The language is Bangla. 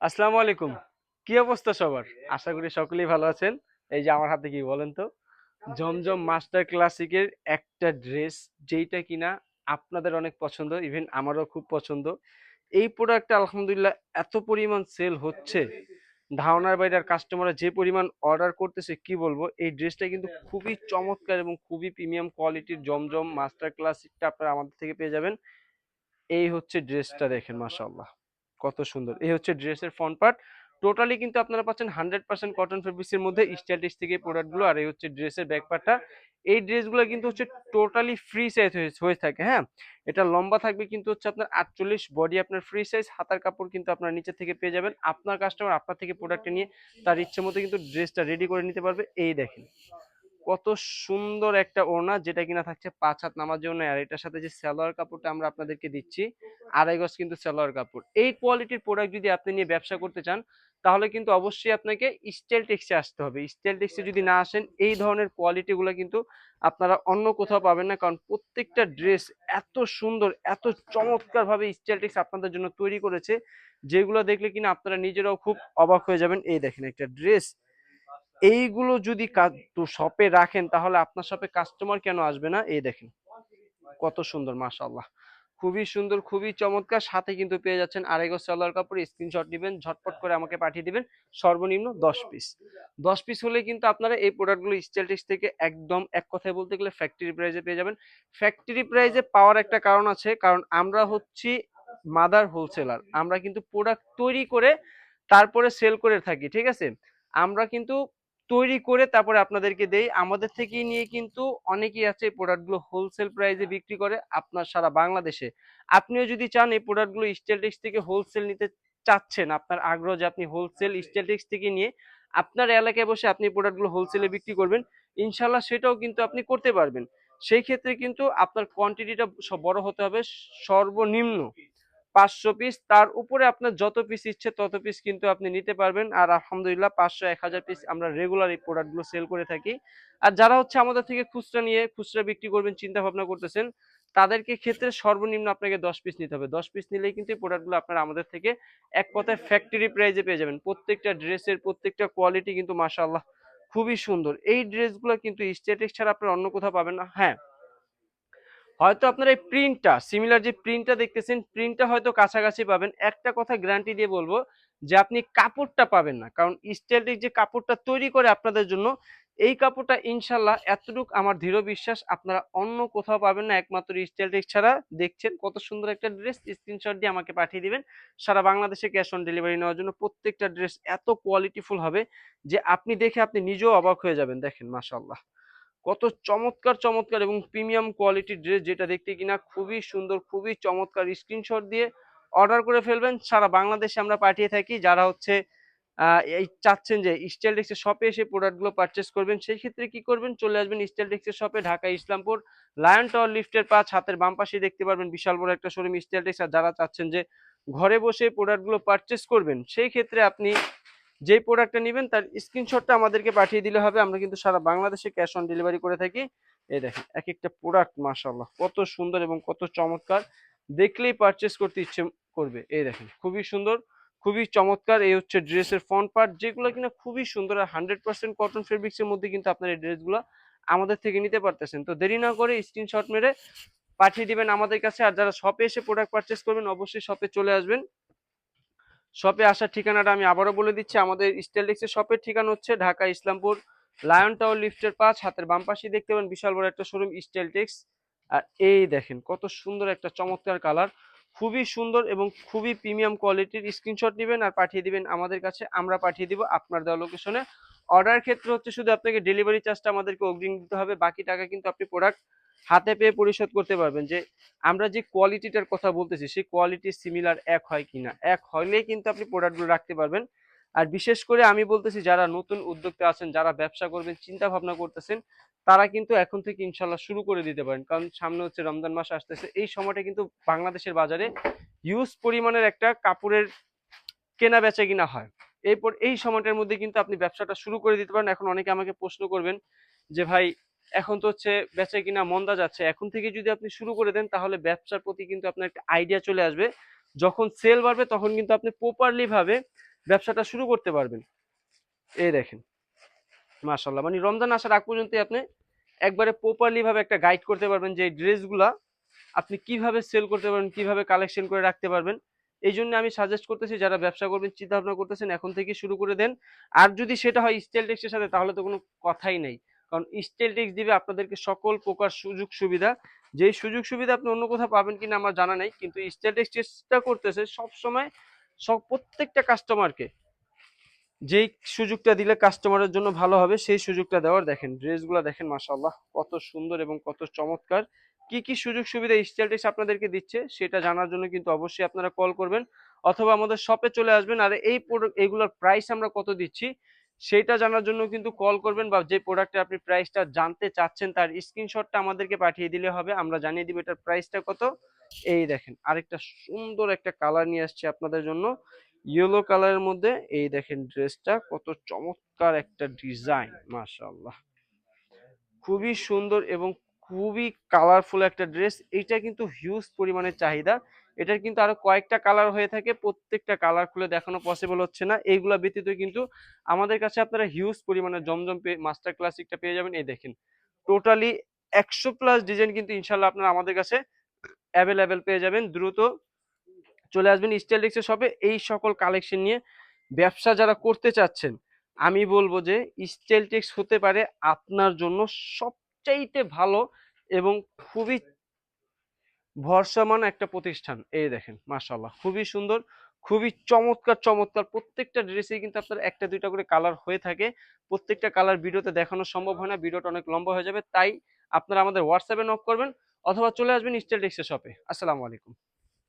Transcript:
আসসালামু আলাইকুম। কি অবস্থা সবার? আশা করি সকলেই ভালো আছেন। এই যে আমার হাতে কি বলেন তো? জমজম মাস্টার ক্লাসিকের একটা ড্রেস যেইটা কিনা আপনাদের অনেক পছন্দ, ইভেন আমারও খুব পছন্দ। এই প্রোডাক্টটা আলহামদুলিল্লাহ এত পরিমাণ সেল হচ্ছে। ধারণার বাইরে আর কাস্টমাররা যে পরিমাণ অর্ডার করতেছে, কি বলব? এই ড্রেসটা কিন্তু খুবই চমৎকার এবং খুবই প্রিমিয়াম কোয়ালিটির জমজম মাস্টার ক্লাসিকটা আপনারা আমাদের থেকে পেয়ে যাবেন। এই হচ্ছে ড্রেসটা দেখেন, মাশাআল্লাহ। কত সুন্দর। এই হচ্ছে ড্রেসের ফ্রন্ট পার্ট টোটালি কিন্তু আপনারা পাচ্ছেন হান্ড্রেড পার্সেন্ট কটন ফেব্রিক্সের মধ্যে স্টাইলিশ থেকে প্রোডাক্টগুলো আর এই হচ্ছে ড্রেসের ব্যাক পার্টটা এই ড্রেসগুলো কিন্তু হচ্ছে টোটালি ফ্রি সাইজ হয়ে থাকে হ্যাঁ? এটা লম্বা থাকবে কিন্তু হচ্ছে আপনার আটচল্লিশ বডি আপনার ফ্রি সাইজ হাতার কাপড় কিন্তু আপনার নিচে থেকে পেয়ে যাবেন। আপনার কাস্টমার আপনার থেকে প্রোডাক্টটা নিয়ে তার ইচ্ছে মতো কিন্তু ড্রেসটা রেডি করে নিতে পারবে। এই দেখেন। কত সুন্দর একটা ওড়না যেটা কিনা থাকছে পাঁচ হাত নামার জন্য আর এটার সাথে যে সালোয়ার কাপড়টা আমরা আপনাদেরকে দিচ্ছি, আড়াই গজ কিন্তু সালোয়ার কাপড়। এই কোয়ালিটির প্রোডাক্ট যদি আপনি নিয়ে ব্যবসা করতে চান, তাহলে কিন্তু অবশ্যই আপনাকে স্টাইল টেক্সে আসতে হবে। স্টাইল টেক্সে যদি না আসেন, এই ধরনের কোয়ালিটিগুলো কিন্তু আপনারা অন্য কোথাও পাবেন না। কারণ প্রত্যেকটা ড্রেস এত সুন্দর, এত চমৎকার ভাবে স্টাইল টেক্স আপনাদের জন্য তৈরি করেছে, যেগুলো দেখলে কিনা আপনারা নিজেরাও খুব অবাক হয়ে যাবেন। এই দেখেন একটা ড্রেস এইগুলো যদি শপে রাখেন, তাহলে আপনার শপে কাস্টমার কেন আসবে না? এই দেখেন। কত সুন্দর, মাশাআল্লাহ। খুবই সুন্দর, খুবই চমৎকার। সাথে কিন্তু পেয়ে যাচ্ছেন আড়াইগো সালোয়ার কাপড়। স্ক্রিনশট দিবেন ঝটপট করে আমাকে পাঠিয়ে দিবেন। সর্বনিম্ন দশ পিস দশ পিস হলে কিন্তু আপনারা এই প্রোডাক্টগুলো স্টেলটিক্স থেকে একদম এক কথায় বলতে গেলে ফ্যাক্টরি প্রাইজে পেয়ে যাবেন। ফ্যাক্টরি প্রাইজে পাওয়ার একটা কারণ আছে, কারণ আমরা হচ্ছি মাদার হোলসেলার আমরা কিন্তু প্রোডাক্ট তৈরি করে তারপরে সেল করে থাকি, ঠিক আছে? আমরা কিন্তু তৈরি করে তারপরে আপনাদেরকে দেই। আমাদের থেকেই নিয়ে কিন্তু অনেকেই আছে এই প্রোডাক্টগুলো হোলসেল প্রাইসে বিক্রি করে আপনার সারা বাংলাদেশে। আপনিও যদি চান এই প্রোডাক্টগুলো স্টেলটিক্স থেকে হোলসেল নিতে চাচ্ছেন আপনার আগ্রহ যে আপনি হোলসেল স্টেলটিক্স থেকে নিয়ে আপনার এলাকায় বসে আপনি প্রোডাক্টগুলো হোলসেলে বিক্রি করবেন ইনশাল্লাহ সেটাও কিন্তু আপনি করতে পারবেন। সেই ক্ষেত্রে কিন্তু আপনার কোয়ান্টিটিটা বড় হতে হবে সর্বনিম্ন। পাঁচশো পিস তার উপরে আপনার যত পিস ইচ্ছে তত পিস কিন্তু আপনি নিতে পারবেন। আর আলহামদুলিল্লাহ পাঁচশো, এক হাজার পিস আমরা রেগুলার এই প্রোডাক্টগুলো সেল করে থাকি। আর যারা হচ্ছে আমাদের থেকে খুচরা নিয়ে, খুচরা বিক্রি করবেন, চিন্তা ভাবনা করতেছেন, তাদেরকে ক্ষেত্রে সর্বনিম্ন আপনাকে দশ পিস নিতে হবে। দশ পিস নিলেই কিন্তু এই প্রোডাক্টগুলো আপনারা আমাদের থেকে এক কথায় ফ্যাক্টরি প্রাইজে পেয়ে যাবেন। প্রত্যেকটা ড্রেসের প্রত্যেকটা কোয়ালিটি কিন্তু মাসাল্লাহ খুবই সুন্দর। এই ড্রেসগুলো কিন্তু স্টেটিক্স ছাড়া আপনারা অন্য কোথাও পাবেন না। হ্যাঁ হয়তো আপনার এই প্রিন্টটা সিমিলার যে প্রিন্টটা দেখতেছেন প্রিন্টটা হয়তো কাছাকাছি পাবেন। একটা কথা গ্যারান্টি দিয়ে বলব যে আপনি কাপড়টা পাবেন না। কারণ স্টাইলটিক যে কাপড়টা তৈরি করে আপনাদের জন্য, এই কাপড়টা ইনশাল্লাহ এতটুকু আমার দৃঢ় বিশ্বাস, আপনারা অন্য কোথাও পাবেন না। একমাত্র স্টাইলটিক ছাড়া দেখছেন কত সুন্দর একটা ড্রেস স্ক্রিনশট দিয়ে আমাকে পাঠিয়ে দিবেন। সারা বাংলাদেশে ক্যাশ অন ডেলিভারি নেওয়ার জন্য প্রত্যেকটা ড্রেস এত কোয়ালিটিফুল হবে যে আপনি দেখে আপনি নিজেও অবাক হয়ে যাবেন। দেখেন মাসাল্লাহ কত চমৎকার চমৎকার এবং প্রিমিয়াম কোয়ালিটির ড্রেস যেটা দেখতে কিনা খুবই সুন্দর, খুবই চমৎকার স্ক্রিনশট দিয়ে অর্ডার করে ফেলবেন। সারা বাংলাদেশে আমরা পাঠিয়ে থাকি। যারা হচ্ছে এই চাচ্ছেন যে স্টাইল টেক্সের শপে এসে প্রোডাক্টগুলো পারচেস করবেন, সেই ক্ষেত্রে কি করবেন? চলে আসবেন স্টাইল টেক্সের শপে ঢাকা ইসলামপুর। লায়ন টাওয়ার লিফটের পাঁচ হাতের বাম পাশে দেখতে পারবেন বিশাল বড় একটা শোরুম স্টাইল টেক্স আর যারা চাচ্ছেন যে ঘরে বসে প্রোডাক্টগুলো পারচেস করবেন, সেই ক্ষেত্রে আপনি যেই প্রোডাক্টটা নেবেন, তার স্ক্রিনশটটা আমাদেরকে পাঠিয়ে দিলে হবে। আমরা কিন্তু সারা বাংলাদেশে ক্যাশ অন ডেলিভারি করে থাকি। এই দেখেন এক একটা প্রোডাক্ট মাশাল্লাহ কত সুন্দর এবং কত চমৎকার। দেখলেই পারচেস করতে ইচ্ছে করবে। এই দেখেন, খুবই সুন্দর, খুবই চমৎকার। এই হচ্ছে ড্রেসের ফ্রন্ট পার্ট যেগুলো কিনা খুবই সুন্দর আর হান্ড্রেড পার্সেন্ট কটন ফেব্রিক্সের মধ্যে কিন্তু আপনার এই ড্রেসগুলো আমাদের থেকে নিতে পারতেছেন। তো দেরি না করে স্ক্রিনশট মেরে পাঠিয়ে দিবেন আমাদের কাছে। আর যারা শপে এসে প্রোডাক্ট পারচেস করবেন, অবশ্যই শপে চলে আসবেন। শপে আসার ঠিকানাটা আমি আবারও বলে দিচ্ছি। আমাদের স্টেলডেক্সের শপের ঠিকানা হচ্ছে ঢাকা, ইসলামপুর লায়ন টাওয়ার লিফটের পাঁচ হাতের বাম পাশে দেখতে পাবেন বিশাল বড় একটা শোরুম স্টেলটেক্স আর এই দেখেন, কত সুন্দর একটা চমৎকার কালার খুবই সুন্দর এবং খুবই প্রিমিয়াম কোয়ালিটির স্ক্রিনশট নেবেন আর পাঠিয়ে দিবেন আমাদের কাছে। আমরা পাঠিয়ে দিব আপনার দেওয়া লোকেশনে অর্ডার ক্ষেত্রে হচ্ছে শুধু আপনাকে ডেলিভারি চার্জটা আমাদেরকে অগ্রিম দিতে হবে। বাকি টাকা কিন্তু আপনি প্রোডাক্ট হাতে পেয়ে পরিশোধ করতে পারবেন যে আমরা যে কোয়ালিটিটার কথা বলতেছি, সেই কোয়ালিটি সিমিলার এক হয় কিনা? এক হলেই কিন্তু আপনি প্রোডাক্টগুলো রাখতে পারবেন। আর বিশেষ করে আমি বলতেছি, যারা নতুন উদ্যোক্তা আছেন, যারা ব্যবসা করবেন, চিন্তা ভাবনা করতেছেন, তারা কিন্তু এখন থেকে ইনশাল্লাহ শুরু করে দিতে পারেন। কারণ সামনে হচ্ছে রমজান মাস আসতেছে, এই সময়টা কিন্তু বাংলাদেশের বাজারে হিউজ পরিমাণের একটা কাপড়ের কেনা বেচা কিনা হয়। এরপর এই সময়টার মধ্যে কিন্তু আপনি ব্যবসাটা শুরু করে দিতে পারেন। এখন অনেকে আমাকে প্রশ্ন করবেন যে, ভাই এখন তো হচ্ছে বেচা কিনা মন্দা যাচ্ছে। এখন থেকে যদি আপনি শুরু করে দেন, তাহলে ব্যবসার প্রতি কিন্তু আপনার একটা আইডিয়া চলে আসবে। যখন সেল বাড়বে, তখন কিন্তু আপনি প্রপারলি ভাবে ব্যবসাটা শুরু করতে পারবেন। এই দেখেন। মাশাল্লাহ মানে রমজান আসার আগ পর্যন্ত আপনি একবারে প্রপারলি ভাবে একটা গাইড করতে পারবেন যে ড্রেসগুলা আপনি কীভাবে সেল করতে পারবেন, কীভাবে কালেকশন করে রাখতে পারবেন। এই জন্য আমি সাজেস্ট করতেছি, যারা ব্যবসা করবেন চিন্তা ভাবনা করতেছেন, এখন থেকে শুরু করে দেন। আর যদি সেটা হয় স্টাইল টেক্সের সাথে, তাহলে তো কোনো কথাই নেই। কারণ স্টাইল টেক্স দিবে আপনাদেরকে সকল প্রকার সুযোগ সুবিধা। যেই সুযোগ সুবিধা আপনি অন্য কোথাও পাবেন কিনা আমার জানা নেই, কিন্তু স্টাইল টেক্স চেষ্টা করতেছে সব সময় সব প্রত্যেকটা কাস্টমারকে যেই সুযোগটা দিলে কাস্টমারের জন্য ভালো হবে, সেই সুযোগটা দেওয়ার দেখেন, ড্রেসগুলো দেখেন মাশাআল্লাহ, কত সুন্দর এবং কত চমৎকার। কি কি সুযোগ সুবিধা স্টাইলটিস আপনাদেরকে দিচ্ছে, সেটা জানার জন্য কিন্তু অবশ্যই আপনারা কল করবেন, অথবা আমাদের শপে চলে আসবেন, আর এই প্রোডাক্ট এইগুলোর প্রাইস আমরা কত দিচ্ছি সেটা জানার জন্য কিন্তু কল করবেন বা যে প্রোডাক্টের আপনি প্রাইসটা জানতে চাচ্ছেন তার স্ক্রিনশটটা আমাদেরকে পাঠিয়ে দিলে হবে। আমরা জানিয়ে দিব এটার প্রাইসটা কত। এই দেখেন, আরেকটা সুন্দর একটা কালার নিয়ে আসছে আপনাদের জন্য। ইয়েলো কালারের মধ্যে এই দেখেন ড্রেসটা কত চমৎকার একটা ডিজাইন মাশাআল্লাহ। খুবই সুন্দর এবং খুবই কালারফুল একটা ড্রেস এটা কিন্তু হিউজ পরিমাণে চাহিদা। এটার কিন্তু আরও কয়েকটা কালার হয়ে থাকে, প্রত্যেকটা কালার খুলে দেখানো পসিবল হচ্ছে না। এইগুলা ব্যতীত কিন্তু আমাদের কাছে আপনারা হিউজ পরিমাণে জমজম পেয়ে মাস্টার ক্লাসিকটা পেয়ে যাবেন। এই দেখেন টোটালি একশো প্লাস ডিজাইন কিন্তু ইনশাল্লাহ আপনারা আমাদের কাছে অ্যাভেলেবেল পেয়ে যাবেন। দ্রুত চলে আসবেন স্টাইল রিক্সের শপে এই সকল কালেকশন নিয়ে ব্যবসা যারা করতে চাচ্ছেন, আমি বলব যে স্টাইল টেক্স হতে পারে আপনার জন্য সবচাইতে ভালো এবং খুবই ভরসামান একটা প্রতিষ্ঠান। এই দেখেন মাশাল্লাহ খুবই সুন্দর, খুবই চমৎকার চমৎকার। প্রত্যেকটা ড্রেসেই কিন্তু আপনার একটা, দুইটা করে কালার হয়ে থাকে। প্রত্যেকটা কালার ভিডিওতে দেখানো সম্ভব হয় না, ভিডিওটা অনেক লম্বা হয়ে যাবে। তাই আপনারা আমাদের হোয়াটসঅ্যাপে নক করবেন অথবা চলে আসবেন স্টেল টেক্সের শপে আসসালামু আলাইকুম।